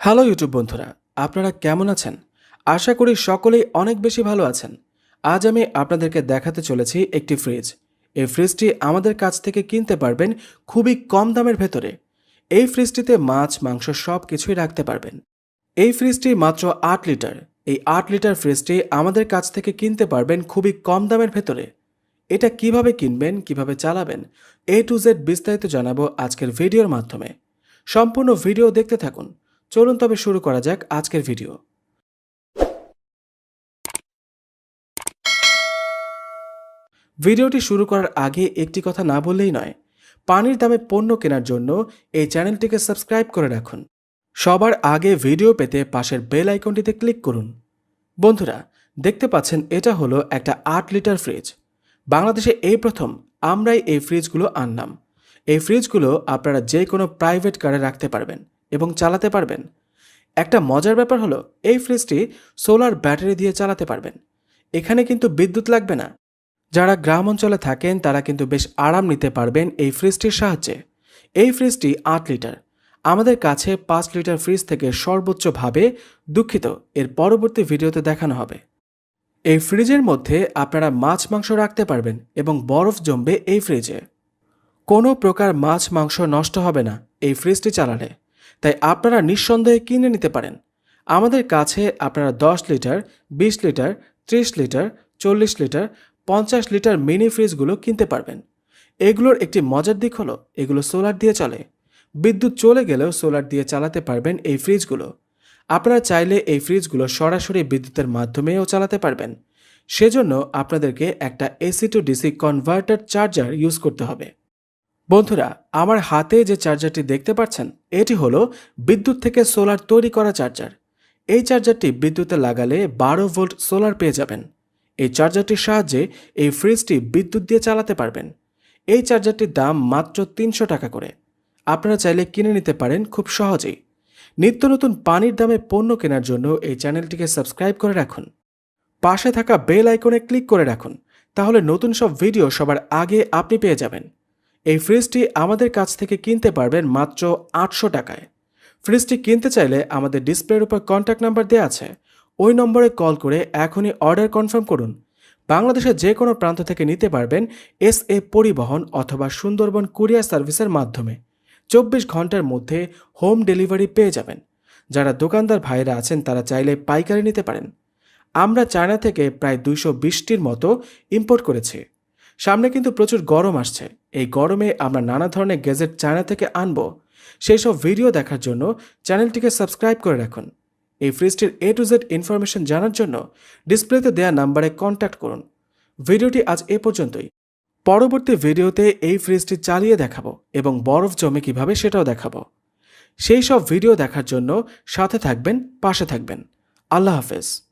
Hello YouTube বন্ধুরা, আপনারা কেমন আছেন? আশা করি সকলেই অনেক বেশি ভালো আছেন। আজ আমি আপনাদেরকে দেখাতে চলেছি একটি ফ্রিজ এই ফ্রিজটি আমাদের কাছ থেকে কিনতে পারবেন খুবই কম দামের ভেতরে। এই ফ্রিজটিতে মাছ, মাংস সব কিছুই রাখতে পারবেন। এই ফ্রিজটি মাত্র আট লিটার। এই আট লিটার ফ্রিজটি আমাদের কাছ থেকে কিনতে পারবেন খুবই কম দামের ভেতরে। এটা কীভাবে কিনবেন, কীভাবে চালাবেন এ টু জেড বিস্তারিত জানাব আজকের ভিডিওর মাধ্যমে। সম্পূর্ণ ভিডিও দেখতে থাকুন। চলুন তবে শুরু করা যাক আজকের ভিডিও। ভিডিওটি শুরু করার আগে একটি কথা না বললেই নয়, পানির দামে পণ্য কেনার জন্য এই চ্যানেলটিকে সাবস্ক্রাইব করে রাখুন। সবার আগে ভিডিও পেতে পাশের বেল আইকনটিতে ক্লিক করুন। বন্ধুরা, দেখতে পাচ্ছেন এটা হলো একটা আট লিটার ফ্রিজ। বাংলাদেশে এই প্রথম, আমরাই এই ফ্রিজগুলো আনলাম। এই ফ্রিজগুলো আপনারা যে কোনো প্রাইভেট কারে রাখতে পারবেন। এবং চালাতে পারবেন। একটা মজার ব্যাপার হলো, এই ফ্রিজটি সোলার ব্যাটারি দিয়ে চালাতে পারবেন। এখানে কিন্তু বিদ্যুৎ লাগবে না। যারা গ্রাম অঞ্চলে থাকেন, তারা কিন্তু বেশ আরাম নিতে পারবেন এই ফ্রিজটির সাহায্যে। এই ফ্রিজটি আট লিটার। আমাদের কাছে পাঁচ লিটার ফ্রিজ থেকে সর্বোচ্চভাবে দুঃখিত। এর পরবর্তী ভিডিওতে দেখানো হবে। এই ফ্রিজের মধ্যে আপনারা মাছ মাংস রাখতে পারবেন এবং বরফ জমবে এই ফ্রিজে। কোনো প্রকার মাছ মাংস নষ্ট হবে না এই ফ্রিজটি চালালে। তাই আপনারা নিঃসন্দেহে কিনে নিতে পারেন। আমাদের কাছে আপনারা দশ লিটার, বিশ লিটার, ত্রিশ লিটার, চল্লিশ লিটার, পঞ্চাশ লিটার মিনি ফ্রিজগুলো কিনতে পারবেন। এগুলোর একটি মজার দিক হলো, এগুলো সোলার দিয়ে চলে। বিদ্যুৎ চলে গেলেও সোলার দিয়ে চালাতে পারবেন এই ফ্রিজগুলো। আপনারা চাইলে এই ফ্রিজগুলো সরাসরি বিদ্যুতের মাধ্যমেও চালাতে পারবেন। সেজন্য আপনাদেরকে একটা AC to DC converter charger use করতে হবে। বন্ধুরা, আমার হাতে যে চার্জারটি দেখতে পাচ্ছেন, এটি হলো বিদ্যুৎ থেকে সোলার তৈরি করা চার্জার। এই চার্জারটি বিদ্যুতে লাগালে বারো ভোল্ট সোলার পেয়ে যাবেন। এই চার্জারটির সাহায্যে এই ফ্রিজটি বিদ্যুৎ দিয়ে চালাতে পারবেন। এই চার্জারটির দাম মাত্র তিনশো টাকা করে। আপনারা চাইলে কিনে নিতে পারেন খুব সহজেই। নিত্য নতুন পানির দামে পণ্য কেনার জন্য এই চ্যানেলটিকে সাবস্ক্রাইব করে রাখুন। পাশে থাকা বেল আইকনে ক্লিক করে রাখুন, তাহলে নতুন সব ভিডিও সবার আগে আপনি পেয়ে যাবেন। এই ফ্রিজটি আমাদের কাছ থেকে কিনতে পারবেন মাত্র আটশো টাকায়। ফ্রিজটি কিনতে চাইলে আমাদের ডিসপ্লের উপর কন্ট্যাক্ট নাম্বার দেওয়া আছে। ওই নম্বরে কল করে এখনই অর্ডার কনফার্ম করুন। বাংলাদেশের যে কোনো প্রান্ত থেকে নিতে পারবেন এস এ পরিবহন অথবা সুন্দরবন কুরিয়ার সার্ভিসের মাধ্যমে। চব্বিশ ঘণ্টার মধ্যে হোম ডেলিভারি পেয়ে যাবেন। যারা দোকানদার ভাইরা আছেন তারা চাইলে পাইকারি নিতে পারেন। আমরা চায়না থেকে প্রায় দুইশো বিশটির মতো ইম্পোর্ট করেছি। সামনে কিন্তু প্রচুর গরম আসছে। এই গরমে আমরা নানা ধরনের গ্যাজেট চায়না থেকে আনব। সেই সব ভিডিও দেখার জন্য চ্যানেলটিকে সাবস্ক্রাইব করে রাখুন। এই ফ্রিজটির এ টু জেড ইনফরমেশন জানার জন্য ডিসপ্লেতে দেওয়া নাম্বারে কন্ট্যাক্ট করুন। ভিডিওটি আজ এ পর্যন্তই। পরবর্তী ভিডিওতে এই ফ্রিজটি চালিয়ে দেখাবো এবং বরফ জমে কীভাবে সেটাও দেখাবো। সেই সব ভিডিও দেখার জন্য সাথে থাকবেন, পাশে থাকবেন। আল্লাহ হাফেজ।